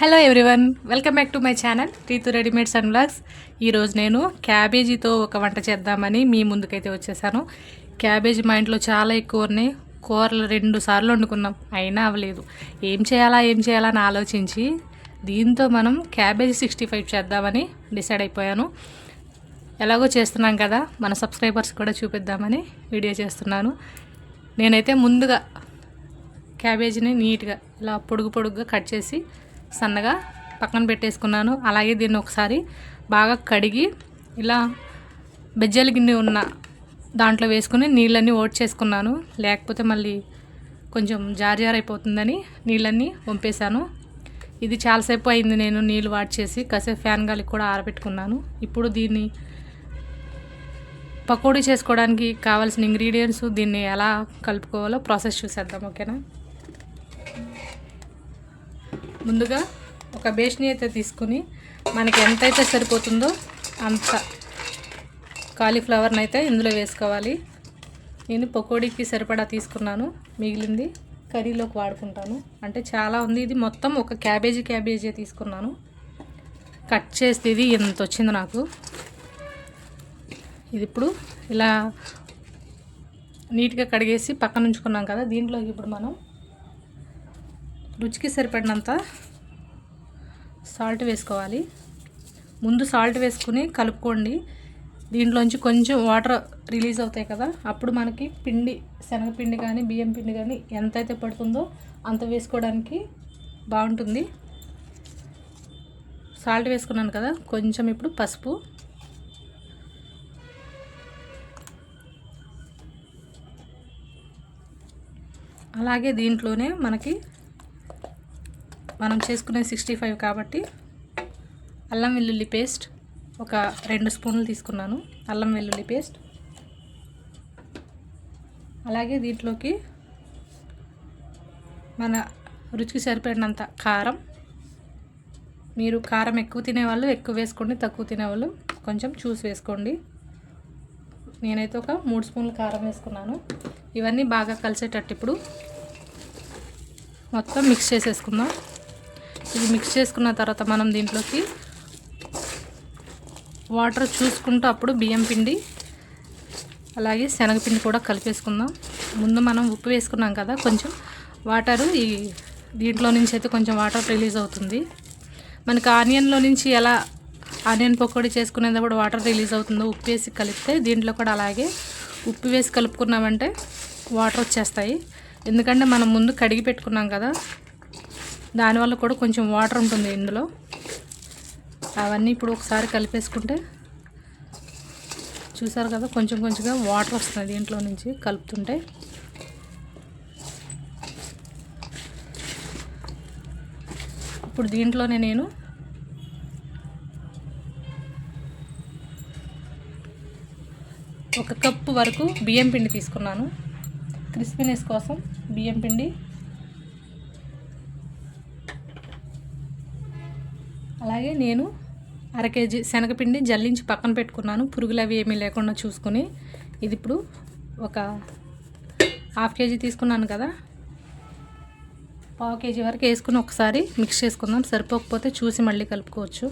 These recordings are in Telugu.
Hello everyone welcome back to my channel Ritu readymade sun blogs ఈరోజు నేను క్యాబేజీతో ఒక వంట చేద్దామని మీ ముందుకైతే వచ్చేసాను. క్యాబేజీ మా ఇంట్లో చాలా ఎక్కువ ఉన్నాయి. కూరలు రెండు సార్లు వండుకున్నాం అయినా అవ్వలేదు. ఏం చేయాలా ఏం చేయాలా అని ఆలోచించి దీంతో మనం క్యాబేజీ సిక్స్టీ ఫైవ్ చేద్దామని డిసైడ్ అయిపోయాను. ఎలాగో చేస్తున్నాం కదా మన సబ్స్క్రైబర్స్ కూడా చూపిద్దామని వీడియో చేస్తున్నాను. నేనైతే ముందుగా క్యాబేజీని నీట్గా ఇలా పొడుగు పొడుగుగా కట్ చేసి సన్నగా పక్కన పెట్టేసుకున్నాను. అలాగే దీన్ని ఒకసారి బాగా కడిగి ఇలా బెజ్జల గిన్నె ఉన్న దాంట్లో వేసుకుని నీళ్ళన్నీ ఓట్ చేసుకున్నాను. లేకపోతే మళ్ళీ కొంచెం జార్ జార్ అయిపోతుందని నీళ్ళన్నీ వంపేశాను. ఇది చాలాసేపు అయింది నేను నీళ్ళు వాడి చేసి కాసేపు ఫ్యాన్ గాలికి కూడా ఆరబెట్టుకున్నాను. ఇప్పుడు దీన్ని పకోడీ చేసుకోవడానికి కావాల్సిన ఇంగ్రీడియంట్స్ దీన్ని ఎలా కలుపుకోవాలో ప్రాసెస్ చూసేద్దాం ఓకేనా? ముందుగా ఒక బేషని అయితే తీసుకుని మనకి ఎంతైతే సరిపోతుందో అంత కాలీఫ్లవర్ని అయితే ఇందులో వేసుకోవాలి. నేను పకోడీకి సరిపడా తీసుకున్నాను. మిగిలింది కర్రీలోకి వాడుకుంటాను. అంటే చాలా ఉంది. ఇది మొత్తం ఒక క్యాబేజీ క్యాబేజీ తీసుకున్నాను. కట్ చేస్తే ఇది ఇంత వచ్చింది నాకు. ఇది ఇప్పుడు ఇలా నీట్గా కడిగేసి పక్కన ఉంచుకున్నాం కదా దీంట్లోకి ఇప్పుడు మనం రుచికి సరిపడినంత సాల్ట్ వేసుకోవాలి. ముందు సాల్ట్ వేసుకుని కలుపుకోండి. దీంట్లోంచి కొంచెం వాటర్ రిలీజ్ అవుతాయి కదా అప్పుడు మనకి పిండి శనగపిండి కానీ బియ్యం పిండి కానీ ఎంతైతే పడుతుందో అంత వేసుకోవడానికి బాగుంటుంది. సాల్ట్ వేసుకున్నాను కదా కొంచెం ఇప్పుడు పసుపు. అలాగే దీంట్లోనే మనకి మనం చేసుకునే సిక్స్టీ ఫైవ్ కాబట్టి అల్లం వెల్లుల్లి పేస్ట్ ఒక రెండు స్పూన్లు తీసుకున్నాను. అల్లం వెల్లుల్లి పేస్ట్. అలాగే దీంట్లోకి మన రుచికి సరిపడినంత కారం. మీరు కారం ఎక్కువ తినేవాళ్ళు ఎక్కువ వేసుకోండి తక్కువ తినేవాళ్ళు కొంచెం చూసి వేసుకోండి. నేనైతే ఒక మూడు స్పూన్లు కారం వేసుకున్నాను. ఇవన్నీ బాగా కలిసేటట్టు ఇప్పుడు మొత్తం మిక్స్ చేసేసుకుందాం. ఇది మిక్స్ చేసుకున్న తర్వాత మనం దీంట్లోకి వాటర్ చూసుకుంటూ అప్పుడు బియ్యం పిండి అలాగే శనగపిండి కూడా కలిపేసుకుందాం. ముందు మనం ఉప్పు వేసుకున్నాం కదా కొంచెం వాటరు ఈ దీంట్లో నుంచి అయితే కొంచెం వాటర్ రిలీజ్ అవుతుంది. మనకి ఆనియన్లో నుంచి ఎలా ఆనియన్ పకోడీ చేసుకునేటప్పుడు వాటర్ రిలీజ్ అవుతుందో ఉప్పు వేసి కలిపితే దీంట్లో కూడా అలాగే ఉప్పు వేసి కలుపుకున్నామంటే వాటర్ వచ్చేస్తాయి. ఎందుకంటే మనం ముందు కడిగి పెట్టుకున్నాం కదా దానివల్ల కూడా కొంచెం వాటర్ ఉంటుంది ఇందులో. అవన్నీ ఇప్పుడు ఒకసారి కలిపేసుకుంటే చూసారు కదా కొంచెం కొంచెంగా వాటర్ వస్తుంది దీంట్లో నుంచి కలుపుతుంటే. ఇప్పుడు దీంట్లోనే నేను ఒక కప్పు వరకు బియ్యం పిండి తీసుకున్నాను. క్రిస్పీనెస్ కోసం బియ్యం పిండి అలాగే నేను అర కేజీ శనగపిండి జల్లించి పక్కన పెట్టుకున్నాను. పురుగులు అవి ఏమీ లేకుండా చూసుకుని ఇది ఇప్పుడు ఒక హాఫ్ కేజీ తీసుకున్నాను కదా. పావు కేజీ వరకు వేసుకుని ఒకసారి మిక్స్ చేసుకుందాం. సరిపోకపోతే చూసి మళ్ళీ కలుపుకోవచ్చు.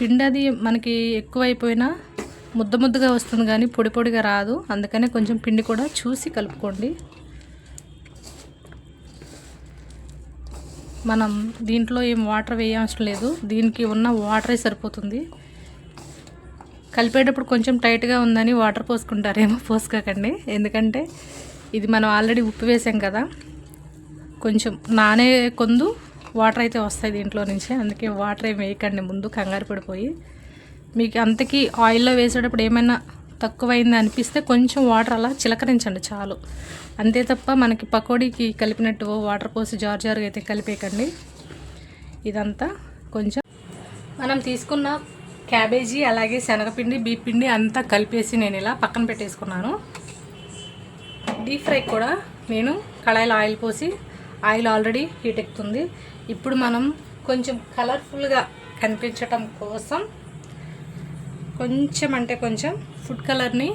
పిండి అది మనకి ఎక్కువైపోయినా ముద్ద ముద్దగా వస్తుంది కానీ పొడి పొడిగా రాదు. అందుకనే కొంచెం పిండి కూడా చూసి కలుపుకోండి. మనం దీంట్లో ఏం వాటర్ వేయవసరం లేదు. దీనికి ఉన్న వాటరే సరిపోతుంది. కలిపేటప్పుడు కొంచెం టైట్గా ఉందని వాటర్ పోసుకుంటారేమో పోసుకోకండి. ఎందుకంటే ఇది మనం ఆల్రెడీ ఉప్పు వేసాం కదా. కొంచెం నానే కొందు వాటర్ అయితే వస్తాయి దీంట్లో నుంచి. అందుకే వాటర్ ఏం వేయకండి ముందు కంగారు పడిపోయి. మీకు అంతకీ ఆయిల్లో వేసేటప్పుడు ఏమైనా తక్కువైంది అనిపిస్తే కొంచెం వాటర్ అలా చిలకరించండి చాలు. అంతే తప్ప మనకి పకోడీకి కలిపినట్టు వాటర్ పోసి జార్ జారుగా అయితే కలిపేయకండి. ఇదంతా కొంచెం మనం తీసుకున్న క్యాబేజీ అలాగే శనగపిండి బీప్ పిండి అంతా కలిపేసి నేను ఇలా పక్కన పెట్టేసుకున్నాను. డీప్ ఫ్రై కూడా నేను కళాయిలో ఆయిల్ పోసి ఆయిల్ ఆల్రెడీ హీట్ ఎక్కుతుంది. ఇప్పుడు మనం కొంచెం కలర్ఫుల్గా కనిపించటం కోసం కొంచెం అంటే కొంచెం ఫుడ్ కలర్ని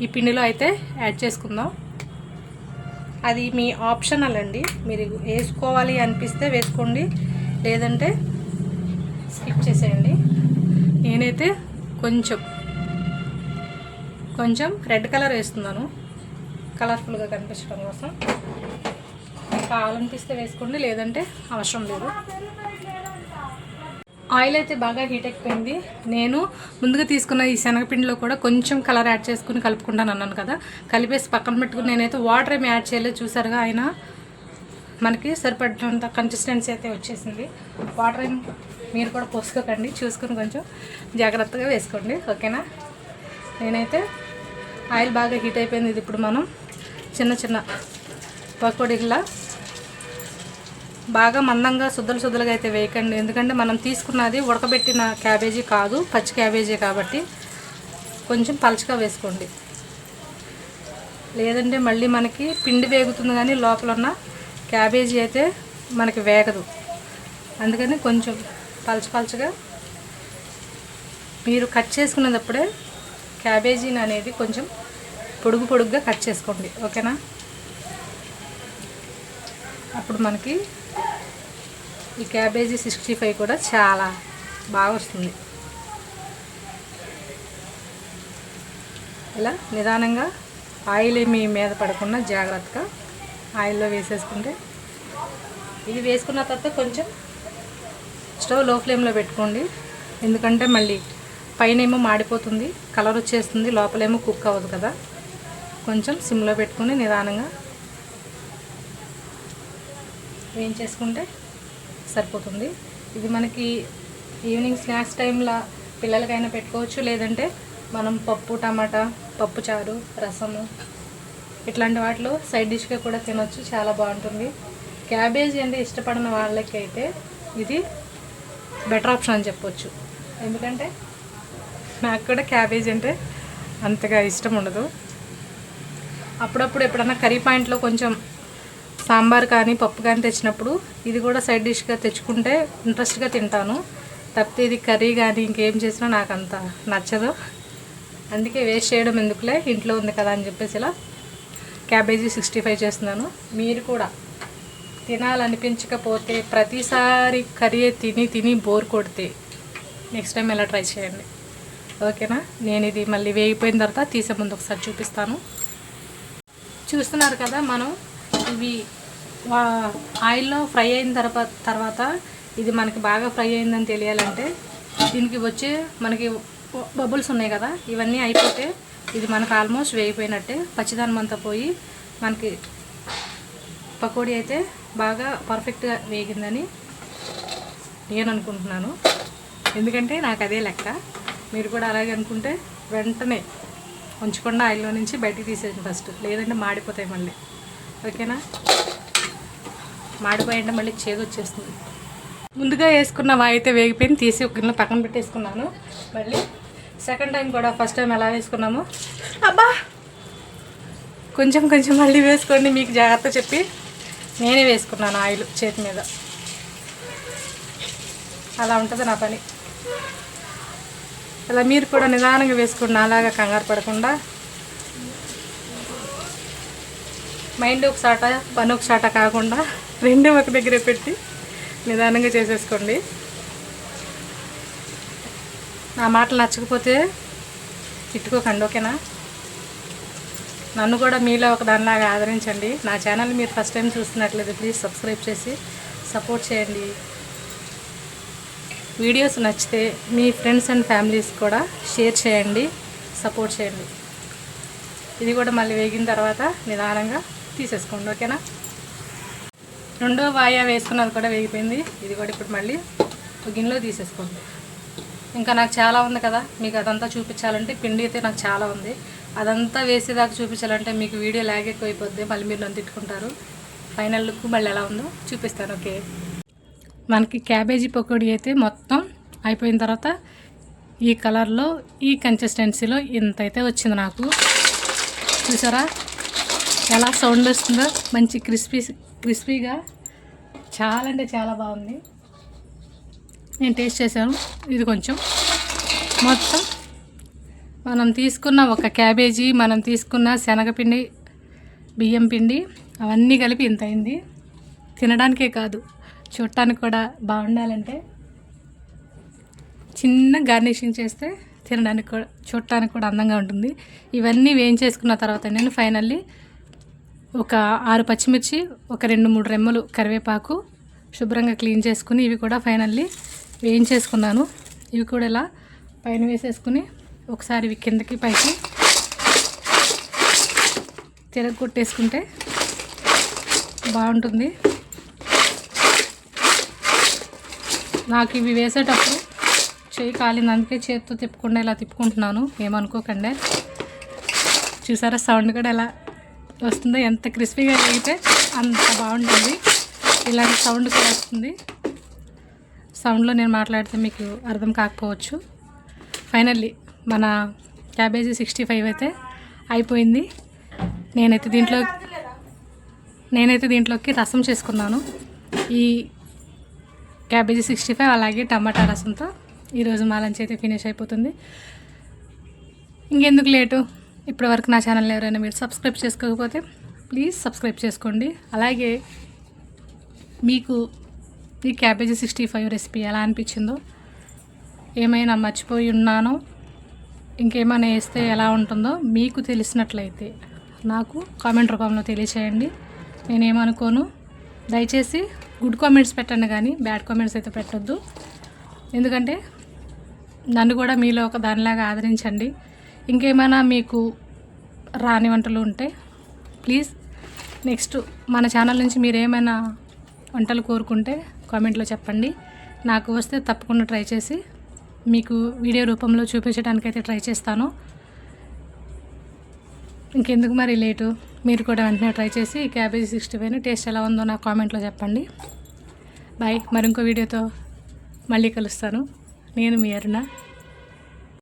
ఈ పిండిలో అయితే యాడ్ చేసుకుందాం. అది మీ ఆప్షనల్ అండి. మీరు వేసుకోవాలి అనిపిస్తే వేసుకోండి. లేదంటే స్కిప్ చేసేయండి. నేనైతే కొంచెం కొంచెం రెడ్ కలర్ వేస్తున్నాను. కలర్ఫుల్గా కనిపించడం కోసం. కావాలనిపిస్తే వేసుకోండి. లేదంటే అవసరం లేదు. ఆయిల్ అయితే బాగా హీట్ అయిపోయింది నేను ముందుగా తీసుకున్న ఈ శనగపిండిలో కూడా కొంచెం కలర్ యాడ్ చేసుకుని కలుపుకుంటాను అన్నాను కదా. కలిపేసి పక్కన పెట్టుకుని నేనైతే వాటర్ ఏమి యాడ్ చేయలేదు. చూసారుగా ఆయన మనకి సరిపడినంత కన్సిస్టెన్సీ అయితే వచ్చేసింది. వాటర్ ఏం మీరు కూడా పోసుకోకండి. చూసుకుని కొంచెం జాగ్రత్తగా వేసుకోండి. ఓకేనా? నేనైతే ఆయిల్ బాగా హీట్ అయిపోయింది. ఇది ఇప్పుడు మనం చిన్న చిన్న పకోడీలా బాగా మందంగా శుద్ధలు శుద్ధలుగా అయితే వేయకండి. ఎందుకంటే మనం తీసుకున్నది ఉడకబెట్టిన క్యాబేజీ కాదు పచ్చి క్యాబేజీ కాబట్టి కొంచెం పలచగా వేసుకోండి. లేదంటే మళ్ళీ మనకి పిండి వేగుతుంది కానీ లోపల ఉన్న క్యాబేజీ అయితే మనకి వేగదు. అందుకని కొంచెం పలచ పలచగా మీరు కట్ చేసుకునేటప్పుడే క్యాబేజీని అనేది కొంచెం పొడుగు పొడుగుగా కట్ చేసుకోండి. ఓకేనా? అప్పుడు మనకి ఈ క్యాబేజీ సిక్స్టీ ఫైవ్ కూడా చాలా బాగా వస్తుంది. ఇలా నిదానంగా ఆయిల్ ఏమి మీద పడకుండా జాగ్రత్తగా ఆయిల్లో వేసేసుకుంటే ఇది వేసుకున్న తర్వాత కొంచెం స్టవ్లో ఫ్లేమ్లో పెట్టుకోండి. ఎందుకంటే మళ్ళీ పైన ఏమో మాడిపోతుంది కలర్ వచ్చేస్తుంది లోపలేమో కుక్ అవ్వదు కదా. కొంచెం సిమ్లో పెట్టుకుని నిదానంగా వేయించేసుకుంటే సరిపోతుంది. ఇది మనకి ఈవినింగ్ స్నాక్స్ టైంలో పిల్లలకైనా పెట్టుకోవచ్చు. లేదంటే మనం పప్పు టమాటా పప్పు చారు రసము ఇట్లాంటి వాటిలో సైడ్ డిష్గా కూడా తినొచ్చు. చాలా బాగుంటుంది. క్యాబేజీ అంటే ఇష్టపడిన వాళ్ళకైతే ఇది బెటర్ ఆప్షన్ అని చెప్పొచ్చు. ఎందుకంటే నాకు కూడా క్యాబేజ్ అంటే అంతగా ఇష్టం ఉండదు. అప్పుడప్పుడు ఎప్పుడన్నా కర్రీ పాయింట్లో కొంచెం సాంబార్ కానీ పప్పు కానీ తెచ్చినప్పుడు ఇది కూడా సైడ్ డిష్గా తెచ్చుకుంటే ఇంట్రెస్ట్గా తింటాను. తప్పితే ఇది కర్రీ కానీ ఇంకేం చేసినా నాకు అంత నచ్చదు. అందుకే వేస్ట్ చేయడం ఎందుకులే? ఇంట్లో ఉంది కదా అని చెప్పేసి ఇలా క్యాబేజీ సిక్స్టీ ఫైవ్ చేస్తున్నాను. మీరు కూడా తినాలనిపించకపోతే ప్రతిసారి కర్రీ తిని తిని బోర్ కొడితే నెక్స్ట్ టైం ఇలా ట్రై చేయండి. ఓకేనా? నేను ఇది మళ్ళీ వేగిపోయిన తర్వాత తీసే ముందు ఒకసారి చూపిస్తాను. చూస్తున్నారు కదా మనం ఇవి వా- ఆయిల్లో ఫ్రై అయిన తర్వాత తర్వాత ఇది మనకి బాగా ఫ్రై అయిందని తెలియాలంటే దీనికి వచ్చే మనకి బబుల్స్ ఉన్నాయి కదా ఇవన్నీ అయిపోతే ఇది మనకు ఆల్మోస్ట్ వేగిపోయినట్టే. పచ్చిదానం అంతా పోయి మనకి పకోడీ అయితే బాగా పర్ఫెక్ట్గా వేగిందని నేను అనుకుంటున్నాను. ఎందుకంటే నాకు అదే లెక్క. మీరు కూడా అలాగే అనుకుంటే వెంటనే ఉంచకుండా ఆయిల్లో నుంచి బయటికి తీసేయండి ఫస్ట్. లేదంటే మాడిపోతాయి మళ్ళీ. ఓకేనా? మాడిపోయింటే మళ్ళీ చేదు వచ్చేస్తుంది. ముందుగా వేసుకున్న వాయితే అయితే వేగిపోయింది తీసి ఒక గిన్నె పక్కన పెట్టేసుకున్నాను. మళ్ళీ సెకండ్ టైం కూడా ఫస్ట్ టైం ఎలా వేసుకున్నాము. అబ్బా! కొంచెం కొంచెం మళ్ళీ వేసుకోండి మీకు జాగ్రత్త చెప్పి. నేనే వేసుకున్నాను ఆయిల్ చేతి మీద. అలా ఉంటుంది నా పని. అలా మీరు కూడా నిదానంగా వేసుకున్న అలాగా కంగారు పడకుండా మైండ్ ఒకసాట పని ఒకసాట కాకుండా రెండు ఒక దగ్గరే పెట్టి నిదానంగా చేసేసుకోండి. నా మాటలు నచ్చకపోతే తిట్టుకోకండి ఓకేనా? నన్ను కూడా మీలో ఒక దానిలాగా ఆదరించండి. నా ఛానల్ మీరు ఫస్ట్ టైం చూస్తున్నట్లయితే ప్లీజ్ సబ్స్క్రైబ్ చేసి సపోర్ట్ చేయండి. వీడియోస్ నచ్చితే మీ ఫ్రెండ్స్ అండ్ ఫ్యామిలీస్ కూడా షేర్ చేయండి సపోర్ట్ చేయండి. ఇది కూడా మళ్ళీ వేగిన తర్వాత నిదానంగా తీసేసుకోండి ఓకేనా? రెండో వాయా వేసుకున్నది కూడా వేగిపోయింది. ఇది కూడా ఇప్పుడు మళ్ళీ గిన్నెలో తీసేసుకోండి. ఇంకా నాకు చాలా ఉంది కదా మీకు అదంతా చూపించాలంటే పిండి అయితే నాకు చాలా ఉంది. అదంతా వేసేదాకా చూపించాలంటే మీకు వీడియో లాగ్ ఎక్కువ అయిపోద్ది మళ్ళీ మీరు నన్ను తిట్టుకుంటారు. ఫైనల్ లుక్ మళ్ళీ ఎలా ఉందో చూపిస్తాను ఓకే? మనకి క్యాబేజీ పకోడీ అయితే మొత్తం అయిపోయిన తర్వాత ఈ కలర్లో ఈ కన్సిస్టెన్సీలో ఇంత అయితే వచ్చింది నాకు. చూసారా? ఎలా సౌండ్ వస్తుందో మంచి క్రిస్పీ క్రిస్పీగా చాలా అంటే చాలా బాగుంది. నేను టేస్ట్ చేశాను. ఇది కొంచెం. మొత్తం మనం తీసుకున్న ఒక క్యాబేజీ మనం తీసుకున్న శనగపిండి బియ్యం పిండి అవన్నీ కలిపి ఇంత అయింది. తినడానికే కాదు చూడటానికి కూడా బాగుండాలంటే చిన్న గార్నిషింగ్ చేస్తే తినడానికి కూడా చూడటానికి కూడా అందంగా ఉంటుంది. ఇవన్నీ వేయించేసుకున్న తర్వాత నేను ఫైనల్లీ ఒక ఆరు పచ్చిమిర్చి ఒక రెండు మూడు రెమ్మలు కరివేపాకు శుభ్రంగా క్లీన్ చేసుకుని ఇవి కూడా ఫైనల్లీ వేయించేసుకున్నాను. ఇవి కూడా ఇలా పైన వేసేసుకుని ఒకసారి ఇవి కిందకి పైకి తిరగొట్టేసుకుంటే బాగుంటుంది. నాకు ఇవి వేసేటప్పుడు చేయి కాలింది అందుకే చేతితో తిప్పకుండా ఇలా తిప్పుకుంటున్నాను. ఏమనుకోకండి. చూసారా సౌండ్ కూడా ఎలా వస్తుందో. ఎంత క్రిస్పీగా వేగితే అంత బాగుంటుంది. ఇలాంటి సౌండ్ కూడా వస్తుంది. సౌండ్లో నేను మాట్లాడితే మీకు అర్థం కాకపోవచ్చు. ఫైనల్లీ మన క్యాబేజీ సిక్స్టీ ఫైవ్ అయితే అయిపోయింది. నేనైతే దీంట్లో నేనైతే దీంట్లోకి రసం చేసుకున్నాను. ఈ క్యాబేజీ సిక్స్టీ ఫైవ్ అలాగే టమాటా రసంతో ఈరోజు మా లంచ్ అయితే ఫినిష్ అయిపోతుంది. ఇంకెందుకు లేటు? ఇప్పటివరకు నా ఛానల్ ఎవరైనా మీరు సబ్స్క్రైబ్ చేసుకోకపోతే ప్లీజ్ సబ్స్క్రైబ్ చేసుకోండి. అలాగే మీకు ఈ క్యాబేజీ సిక్స్టీ ఫైవ్ రెసిపీ ఎలా అనిపించిందో ఏమైనా మర్చిపోయి ఉన్నానో ఇంకేమైనా వేస్తే ఎలా ఉంటుందో మీకు తెలిసినట్లయితే నాకు కామెంట్ రూపంలో తెలియచేయండి. నేనేమనుకోను? దయచేసి గుడ్ కామెంట్స్ పెట్టండి కానీ బ్యాడ్ కామెంట్స్ అయితే పెట్టొద్దు. ఎందుకంటే నన్ను కూడా మీలో ఒక దానిలాగా ఆదరించండి. ఇంకేమైనా మీకు రాని వంటలు ఉంటే ప్లీజ్ నెక్స్ట్ మన ఛానల్ నుంచి మీరు ఏమైనా వంటలు కోరుకుంటే కామెంట్లో చెప్పండి. నాకు వస్తే తప్పకుండా ట్రై చేసి మీకు వీడియో రూపంలో చూపించడానికైతే ట్రై చేస్తాను. ఇంకెందుకు మరి లేటు? మీరు కూడా వెంటనే ట్రై చేసి క్యాబేజీ సిక్స్టీ ఫైవ్ టేస్ట్ ఎలా ఉందో నాకు కామెంట్లో చెప్పండి. బాయ్ మరి ఇంకో వీడియోతో మళ్ళీ కలుస్తాను. నేను మీ అరుణ.